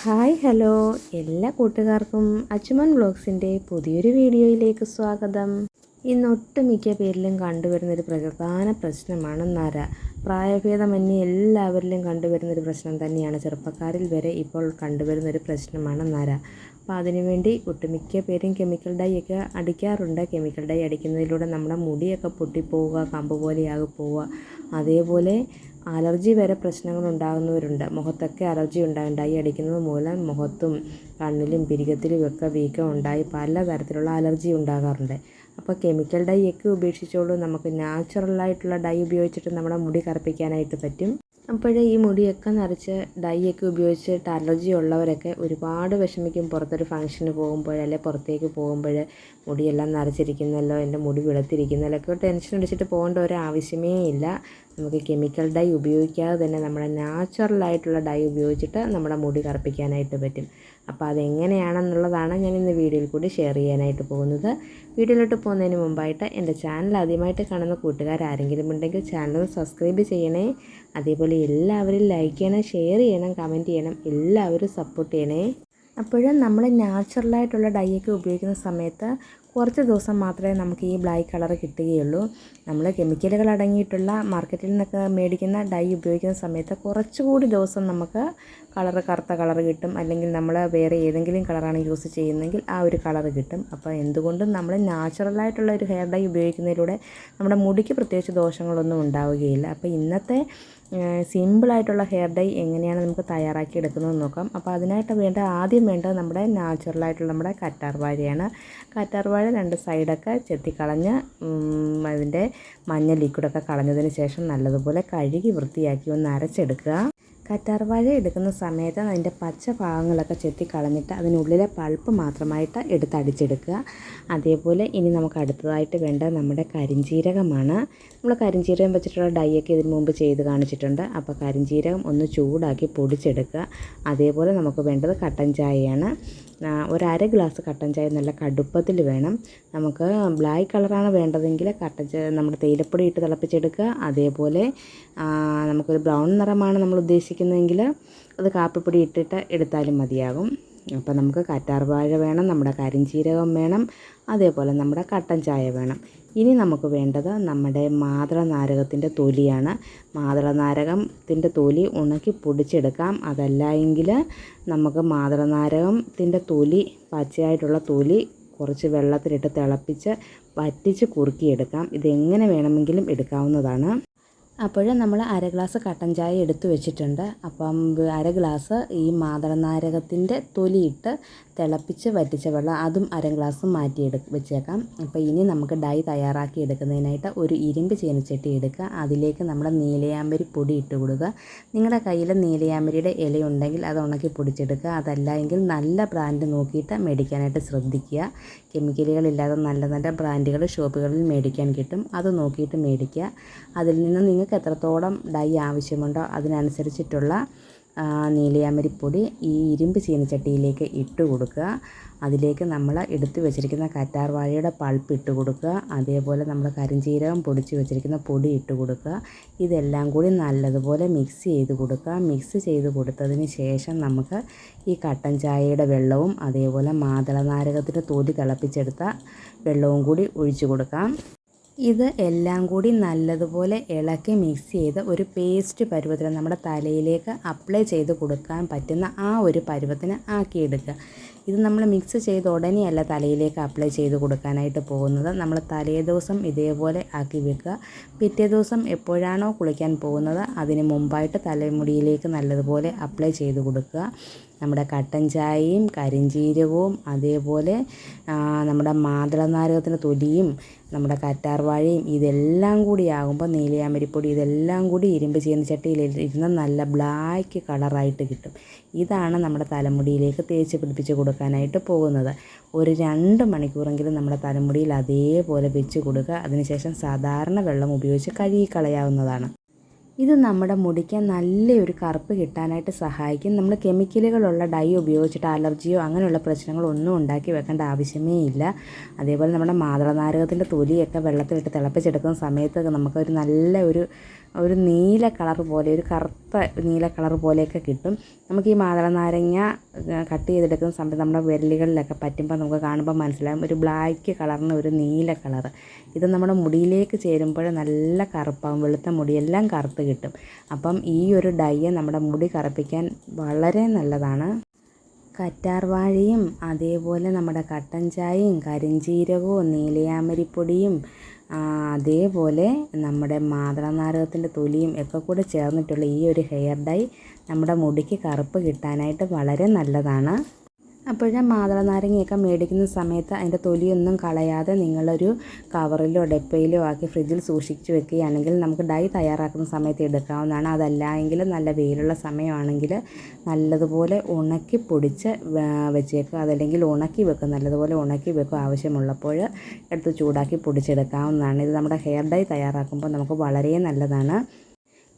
Hi hello. എല്ലാ കൂട്ടുകാർക്കും അച്ചുമൻ വ്ളോഗ്സിന്റെ പുതിയൊരു വീഡിയോയിലേക്ക് സ്വാഗതം. ഇന്ന് ഒട്ടുമിക്ക പേരിലും കണ്ടുവരുന്നൊരു പ്രധാന പ്രശ്നമാണ് നര. പ്രായഭേദമന്യേ എല്ലാവരിലും കണ്ടുവരുന്നൊരു പ്രശ്നം തന്നെയാണ്. ചെറുപ്പക്കാരിൽ വരെ ഇപ്പോൾ കണ്ടുവരുന്നൊരു പ്രശ്നമാണ് നര. അപ്പോൾ അതിനുവേണ്ടി ഒട്ടുമിക്ക പേരും കെമിക്കൽ ഡൈ ഒക്കെ അടിക്കാറുണ്ട്. കെമിക്കൽ ഡൈ അടിക്കുന്നതിലൂടെ നമ്മുടെ മുടിയൊക്കെ പൊട്ടിപ്പോവുക കമ്പ് പോലെയാകെ പോവുക. അതേപോലെ അലർജി വരെ പ്രശ്നങ്ങൾ ഉണ്ടാകുന്നവരുണ്ട് മുഖത്തൊക്കെ അലർജി ഉണ്ടായി അടിക്കുന്നത് മൂലം മുഖത്തും കണ്ണിലും പിരികത്തിലും ഒക്കെ വീക്കം ഉണ്ടായി പല തരത്തിലുള്ള അലർജി ഉണ്ടാകാറുണ്ട്. അപ്പോൾ കെമിക്കൽ ഡൈ ഒക്കെ ഉപേക്ഷിച്ചോളൂ. നമുക്ക് നാച്ചുറലായിട്ടുള്ള ഡൈ ഉപയോഗിച്ചിട്ട് നമ്മുടെ മുടി കറുപ്പിക്കാനായിട്ട് പറ്റും. അപ്പോഴേ ഈ മുടിയൊക്കെ നിറച്ച് ഡൈ ഒക്കെ ഉപയോഗിച്ചിട്ട് അലർജി ഉള്ളവരൊക്കെ ഒരുപാട് വിഷമിക്കും. പുറത്തൊരു ഫംഗ്ഷന് പോകുമ്പോൾ അല്ലെങ്കിൽ പുറത്തേക്ക് പോകുമ്പോൾ മുടിയെല്ലാം നിറച്ചിരിക്കുന്നല്ലോ എന്റെ മുടി വെളുത്തിരിക്കുന്നല്ലോ ഒക്കെ ടെൻഷൻ അടിച്ചിട്ട് പോകേണ്ട ഒരു ആവശ്യമേ ഇല്ല. നമുക്ക് കെമിക്കൽ ഡൈ ഉപയോഗിക്കാതെ തന്നെ നമ്മുടെ നാച്ചുറലായിട്ടുള്ള ഡൈ ഉപയോഗിച്ചിട്ട് നമ്മുടെ മുടി കറുപ്പിക്കാനായിട്ട് പറ്റും. അപ്പോൾ അതെങ്ങനെയാണെന്നുള്ളതാണ് ഞാൻ ഇന്ന് വീഡിയോയിൽ കൂടി ഷെയർ ചെയ്യാനായിട്ട് പോകുന്നത്. വീഡിയോയിലോട്ട് പോകുന്നതിന് മുമ്പായിട്ട് എന്റെ ചാനൽ ആദ്യമായിട്ട് കാണുന്ന കൂട്ടുകാർ ആരെങ്കിലും ഉണ്ടെങ്കിൽ ചാനൽ സബ്സ്ക്രൈബ് ചെയ്യണേ. അതേപോലെ എല്ലാവരും ലൈക്ക് ചെയ്യണം ഷെയർ ചെയ്യണം കമന്റ് ചെയ്യണം എല്ലാവരും സപ്പോർട്ട് ചെയ്യണേ. അപ്പോഴും നമ്മൾ നാച്ചുറലായിട്ടുള്ള ഡൈയൊക്കെ ഉപയോഗിക്കുന്ന സമയത്ത് കുറച്ച് ദിവസം മാത്രമേ നമുക്ക് ഈ ബ്ലാക്ക് കളർ കിട്ടുകയുള്ളൂ. നമ്മൾ കെമിക്കലുകൾ അടങ്ങിയിട്ടുള്ള മാർക്കറ്റിൽ നിന്നൊക്കെ മേടിക്കുന്ന ഡൈ ഉപയോഗിക്കുന്ന സമയത്ത് കുറച്ചുകൂടി ദിവസം നമുക്ക് കളർ കറുത്ത കളർ കിട്ടും. അല്ലെങ്കിൽ നമ്മൾ വേറെ ഏതെങ്കിലും കളറാണ് യൂസ് ചെയ്യുന്നതെങ്കിൽ ആ ഒരു കളർ കിട്ടും. അപ്പോൾ എന്തുകൊണ്ടും നമ്മൾ നാച്ചുറലായിട്ടുള്ള ഒരു ഹെയർ ഡൈ ഉപയോഗിക്കുന്നതിലൂടെ നമ്മുടെ മുടിക്ക് പ്രത്യേകിച്ച് ദോഷങ്ങളൊന്നും ഉണ്ടാവുകയില്ല. അപ്പോൾ ഇന്നത്തെ സിമ്പിളായിട്ടുള്ള ഹെയർ ഡൈ എങ്ങനെയാണ് നമുക്ക് തയ്യാറാക്കി എടുക്കുന്നതെന്ന് നോക്കാം. അപ്പോൾ അതിനായിട്ട് വേണ്ട ആദ്യം വേണ്ടത് നമ്മുടെ നാച്ചുറലായിട്ടുള്ള നമ്മുടെ കറ്റാർവാഴയാണ് കറ്റാർവാഴ രണ്ട് സൈഡൊക്കെ ചെത്തിക്കളഞ്ഞ് അതിന്റെ മഞ്ഞ ലിക്വിഡൊക്കെ കളഞ്ഞതിന് ശേഷം നല്ലതുപോലെ കഴുകി വൃത്തിയാക്കി ഒന്ന് അരച്ചെടുക്കുക. കറ്റാർവാഴ എടുക്കുന്ന സമയത്ത് അതിന്റെ പച്ച ഭാഗങ്ങളൊക്കെ ചെത്തി കളഞ്ഞിട്ട് അതിനുള്ളിലെ പൾപ്പ് മാത്രമായിട്ട് എടുത്തടിച്ചെടുക്കുക അതേപോലെ ഇനി നമുക്ക് അടുത്തതായിട്ട് വേണ്ട നമ്മുടെ കരിഞ്ജീരകമാണ് നമ്മൾ കരിഞ്ജീരകം വെച്ചിട്ടുള്ള ഡൈ ഒക്കെ ഇതിന് മുമ്പ് ചെയ്ത് കാണിച്ചിട്ടുണ്ട്. അപ്പോൾ കരിഞ്ജീരകം ഒന്ന് ചൂടാക്കി പൊടിച്ചെടുക്കുക. അതേപോലെ നമുക്ക് വേണ്ടത് കട്ടൻ ചായയാണ്. ഒരു അര ഗ്ലാസ് കട്ടൻ ചായ നല്ല കടുപ്പത്തിൽ വേണം. നമുക്ക് ബ്ലാക്ക് കളറാണ് വേണ്ടതെങ്കിൽ കട്ടൻ ചായ നമ്മുടെ തേയിലപ്പൊടി ഇട്ട് തിളപ്പിച്ചെടുക്കുക. അതേപോലെ നമുക്കൊരു ബ്രൗൺ നിറമാണ് നമ്മൾ ഉദ്ദേശിക്കുന്നതെങ്കിൽ അത് കാപ്പിപ്പൊടി ഇട്ടിട്ട് എടുത്താലും മതിയാകും. അപ്പോൾ നമുക്ക് കറ്റാർവാഴ വേണം നമ്മുടെ കരിഞ്ചീരകം വേണം അതേപോലെ നമ്മുടെ കട്ടൻ ചായ വേണം. ഇനി നമുക്ക് വേണ്ടത് നമ്മുടെ മാതള നാരകത്തിന്റെ തൊലിയാണ്. മാതള നാരകത്തിന്റെ തൊലി ഉണക്കി പൊടിച്ചെടുക്കാം. അതല്ല എങ്കിൽ നമുക്ക് മാതള നാരകത്തിന്റെ തൊലി പച്ചയായിട്ടുള്ള തൊലി കുറച്ച് വെള്ളത്തിലിട്ട് തിളപ്പിച്ച് വറ്റിച്ച് കുറുക്കിയെടുക്കാം. ഇതെങ്ങനെ വേണമെങ്കിലും എടുക്കാവുന്നതാണ്. അപ്പോൾ നമ്മൾ അര ഗ്ലാസ് കട്ടൻ ചായ എടുത്തു വെച്ചിട്ടുണ്ട്. അപ്പം അര ഗ്ലാസ് ഈ മാതളനാരകത്തിന്റെ തൊലിയിട്ട് തിളപ്പിച്ച് വറ്റിച്ച വെള്ളം അതും അര ഗ്ലാസ് മാറ്റി എടു വെച്ചേക്കാം. അപ്പോൾ ഇനി നമുക്ക് ഡൈ തയ്യാറാക്കി എടുക്കുന്നതിനായിട്ട് ഒരു ഇരുമ്പ് ചീനച്ചട്ടി എടുക്കുക. അതിലേക്ക് നമ്മുടെ നീലയാമ്പരി പൊടി ഇട്ട് കൊടുക്കുക. നിങ്ങളുടെ കയ്യിൽ നീലയാമ്പരിയുടെ ഇലയുണ്ടെങ്കിൽ അത് ഉണക്കി പൊടിച്ചെടുക്കുക. അതല്ല എങ്കിൽ നല്ല ബ്രാൻഡ് നോക്കിയിട്ട് മേടിക്കാനായിട്ട് ശ്രദ്ധിക്കുക. കെമിക്കലുകളില്ലാതെ നല്ല നല്ല ബ്രാൻഡുകൾ ഷോപ്പുകളിൽ മേടിക്കാൻ കിട്ടും. അത് നോക്കിയിട്ട് മേടിക്കുക. അതിൽ നിന്ന് നിങ്ങൾക്ക് എത്രത്തോളം ഡൈ ആവശ്യമുണ്ടോ അതിനനുസരിച്ചിട്ടുള്ള നീലയാമരിപ്പൊടി ഈ ഇരുമ്പ് ചീനച്ചട്ടിയിലേക്ക് ഇട്ട് കൊടുക്കുക. അതിലേക്ക് നമ്മൾ എടുത്തു വെച്ചിരിക്കുന്ന കറ്റാർവാഴയുടെ പൾപ്പ് ഇട്ട് കൊടുക്കുക. അതേപോലെ നമ്മൾ കരിഞ്ചീരകം പൊടിച്ച് വെച്ചിരിക്കുന്ന പൊടി ഇട്ട് കൊടുക്കുക. ഇതെല്ലാം കൂടി നല്ലതുപോലെ മിക്സ് ചെയ്ത് കൊടുക്കുക. മിക്സ് ചെയ്ത് കൊടുത്തതിന് ശേഷം നമുക്ക് ഈ കട്ടൻ ചായയുടെ വെള്ളവും അതേപോലെ മാതളനാരകത്തിന്റെ തൊലി തിളപ്പിച്ചെടുത്ത വെള്ളവും കൂടി ഒഴിച്ചു കൊടുക്കാം. ഇത് എല്ലാം കൂടി നല്ലതുപോലെ ഇളക്കി മിക്സ് ചെയ്ത് ഒരു പേസ്റ്റ് പരുവത്തിന് നമ്മുടെ തലയിലേക്ക് അപ്ലൈ ചെയ്ത് കൊടുക്കാൻ പറ്റുന്ന ആ ഒരു പരുവത്തിന് ആക്കിയെടുക്കുക. ഇത് നമ്മൾ മിക്സ് ചെയ്ത് ഉടനെയല്ല തലയിലേക്ക് അപ്ലൈ ചെയ്ത് കൊടുക്കാനായിട്ട് പോകുന്നത്. നമ്മൾ തലേ ദിവസം ഇതേപോലെ ആക്കി വെക്കുക. പിറ്റേ ദിവസം എപ്പോഴാണോ കുളിക്കാൻ പോകുന്നത് അതിന് മുമ്പായിട്ട് തലമുടിയിലേക്ക് നല്ലതുപോലെ അപ്ലൈ ചെയ്ത് കൊടുക്കുക. നമ്മുടെ കട്ടൻ ചായയും കരിഞ്ചീരകവും അതേപോലെ നമ്മുടെ മാതള നാരകത്തിന്റെ തൊലിയും നമ്മുടെ കറ്റാർവാഴയും ഇതെല്ലാം കൂടി ആകുമ്പോൾ നീലയാമരിപ്പൊടി ഇതെല്ലാം കൂടി ഇരുമ്പ് ചെയ്യുന്ന ചട്ടിയിൽ ഇരുന്ന് നല്ല ബ്ലാക്ക് കളറായിട്ട് കിട്ടും. ഇതാണ് നമ്മുടെ തലമുടിയിലേക്ക് തേച്ച് പിടിപ്പിച്ച് കൊടുക്കാനായിട്ട് പോകുന്നത്. ഒരു രണ്ട് മണിക്കൂറെങ്കിലും നമ്മുടെ തലമുടിയിൽ അതേപോലെ വെച്ച് കൊടുക്കുക. അതിനുശേഷം സാധാരണ വെള്ളം ഉപയോഗിച്ച് കഴുകി കളയാവുന്നതാണ്. ഇത് നമ്മുടെ മുടിക്ക് നല്ലൊരു കറുപ്പ് കിട്ടാനായിട്ട് സഹായിക്കും. നമ്മൾ കെമിക്കലുകളുള്ള ഡൈ ഉപയോഗിച്ചിട്ട് അലർജിയോ അങ്ങനെയുള്ള പ്രശ്നങ്ങളോ ഒന്നും ഉണ്ടാക്കി വെക്കേണ്ട ആവശ്യമേ ഇല്ല. അതേപോലെ നമ്മുടെ മാതളനാരകത്തിന്റെ തൊലിയൊക്കെ വെള്ളത്തിലിട്ട് തിളപ്പിച്ചെടുക്കുന്ന സമയത്ത് നമുക്കൊരു നല്ല ഒരു ഒരു നീല കളർ പോലെ ഒരു കറുത്ത നീല കളർ പോലെയൊക്കെ കിട്ടും. നമുക്ക് ഈ മാതള നാരങ്ങ കട്ട് ചെയ്തെടുക്കുന്ന സമയത്ത് നമ്മുടെ വിരലുകളിലൊക്കെ പറ്റുമ്പോൾ നമുക്ക് കാണുമ്പോൾ മനസ്സിലാകും ഒരു ബ്ലാക്ക് കളറിന് ഒരു നീല കളർ. ഇത് നമ്മുടെ മുടിയിലേക്ക് ചേരുമ്പോൾ നല്ല കറുപ്പാകും വെളുത്ത മുടിയെല്ലാം കറുത്ത് കിട്ടും. അപ്പം ഈ ഒരു ഡൈ നമ്മുടെ മുടി കറുപ്പിക്കാൻ വളരെ നല്ലതാണ്. കറ്റാർവാഴയും അതേപോലെ നമ്മുടെ കട്ടൻ ചായയും കരിഞ്ജീരകവും നീലയാമരിപ്പൊടിയും അതേപോലെ നമ്മുടെ മാതളനാരകത്തിന്റെ തൊലിയും ഒക്കെ കൂടെ ചേർന്നിട്ടുള്ള ഈ ഒരു ഹെയർ ഡൈ നമ്മുടെ മുടിക്ക് കറുപ്പ് കിട്ടാനായിട്ട് വളരെ നല്ലതാണ്. അപ്പോൾ മാതള നാരങ്ങയൊക്കെ മേടിക്കുന്ന സമയത്ത് അതിന്റെ തൊലിയൊന്നും കളയാതെ നിങ്ങളൊരു കവറിലോ ഡപ്പയിലോ ആക്കി ഫ്രിഡ്ജിൽ സൂക്ഷിച്ച് വെക്കുകയാണെങ്കിൽ നമുക്ക് ഡൈ തയ്യാറാക്കുന്ന സമയത്ത് എടുക്കാവുന്നതാണ്. അതല്ല എങ്കിൽ നല്ല വെയിലുള്ള സമയമാണെങ്കിൽ നല്ലതുപോലെ ഉണക്കി പൊടിച്ച് വെച്ചേക്കുക. അതല്ലെങ്കിൽ ഉണക്കി വെക്കും നല്ലതുപോലെ ഉണക്കി വെക്കുക ആവശ്യമുള്ളപ്പോൾ എടുത്ത് ചൂടാക്കി പൊടിച്ചെടുക്കാവുന്നതാണ്. ഇത് നമ്മുടെ ഹെയർ ഡൈ തയ്യാറാക്കുമ്പോൾ നമുക്ക് വളരെ നല്ലതാണ്.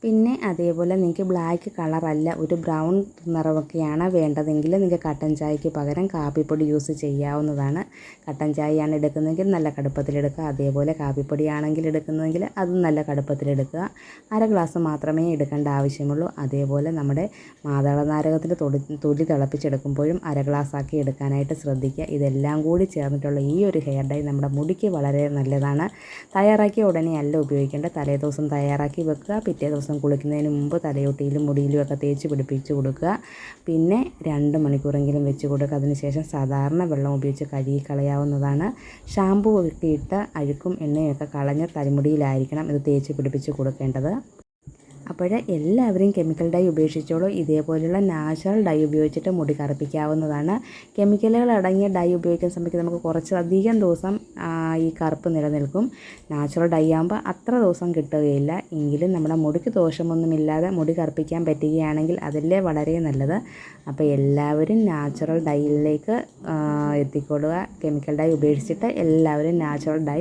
പിന്നെ അതേപോലെ നിങ്ങൾക്ക് ബ്ലാക്ക് കളറല്ല ഒരു ബ്രൗൺ നിറമൊക്കെയാണ് വേണ്ടതെങ്കിൽ നിങ്ങൾക്ക് കട്ടൻ ചായക്ക് പകരം കാപ്പിപ്പൊടി യൂസ് ചെയ്യാവുന്നതാണ്. കട്ടൻ ചായയാണ് എടുക്കുന്നതെങ്കിൽ നല്ല കടുപ്പത്തിലെടുക്കുക അതേപോലെ കാപ്പിപ്പൊടിയാണെങ്കിൽ എടുക്കുന്നതെങ്കിൽ അതും നല്ല കടുപ്പത്തിലെടുക്കുക അര ഗ്ലാസ് മാത്രമേ എടുക്കേണ്ട ആവശ്യമുള്ളൂ. അതേപോലെ നമ്മുടെ മാതള നാരകത്തിന്റെ തൊടി തൊലി തിളപ്പിച്ചെടുക്കുമ്പോഴും അര ഗ്ലാസ് ആക്കി എടുക്കാനായിട്ട് ശ്രദ്ധിക്കുക. ഇതെല്ലാം കൂടി ചേർന്നിട്ടുള്ള ഈ ഒരു ഹെയർ ഡൈ നമ്മുടെ മുടിക്ക് വളരെ നല്ലതാണ്. തയ്യാറാക്കിയ ഉടനെ അല്ല ഉപയോഗിക്കേണ്ട തലേ ദിവസം തയ്യാറാക്കി വെക്കുക പിറ്റേ ദിവസം ദിവസം കുളിക്കുന്നതിന് മുമ്പ് തലയോട്ടിയിലും മുടിയിലും ഒക്കെ തേച്ച് പിടിപ്പിച്ച് കൊടുക്കുക. പിന്നെ രണ്ട് മണിക്കൂറെങ്കിലും വെച്ച് കൊടുക്കുക. അതിനുശേഷം സാധാരണ വെള്ളം ഉപയോഗിച്ച് കഴുകി കളയാവുന്നതാണ്. ഷാമ്പു ഒക്കെ ഇട്ട് അഴുക്കും എണ്ണയൊക്കെ കളഞ്ഞ് തലമുടിയിലായിരിക്കണം ഇത് തേച്ച് പിടിപ്പിച്ച് കൊടുക്കേണ്ടത്. അപ്പോൾ എല്ലാവരും കെമിക്കൽ ഡൈ ഉപേക്ഷിച്ചോളൂ. ഇതേപോലെയുള്ള നാച്ചുറൽ ഡൈ ഉപയോഗിച്ചിട്ട് മുടി കറുപ്പിക്കാവുന്നതാണ്. കെമിക്കലുകൾ അടങ്ങിയ ഡൈ ഉപയോഗിക്കുന്ന സമയത്ത് നമുക്ക് കുറച്ചധികം ദിവസം ഈ കറുപ്പ് നിലനിൽക്കും. നാച്ചുറൽ ഡൈ ആകുമ്പോൾ അത്ര ദിവസം കിട്ടുകയില്ല. എങ്കിലും നമ്മുടെ മുടിക്ക് ദോഷമൊന്നുമില്ലാതെ മുടി കറുപ്പിക്കാൻ പറ്റുകയാണെങ്കിൽ അതല്ലേ വളരെ നല്ലത്. അപ്പോൾ എല്ലാവരും നാച്ചുറൽ ഡൈയിലേക്ക് എത്തിക്കൊള്ളുക. കെമിക്കൽ ഡൈ ഉപേക്ഷിച്ചിട്ട് എല്ലാവരും നാച്ചുറൽ ഡൈ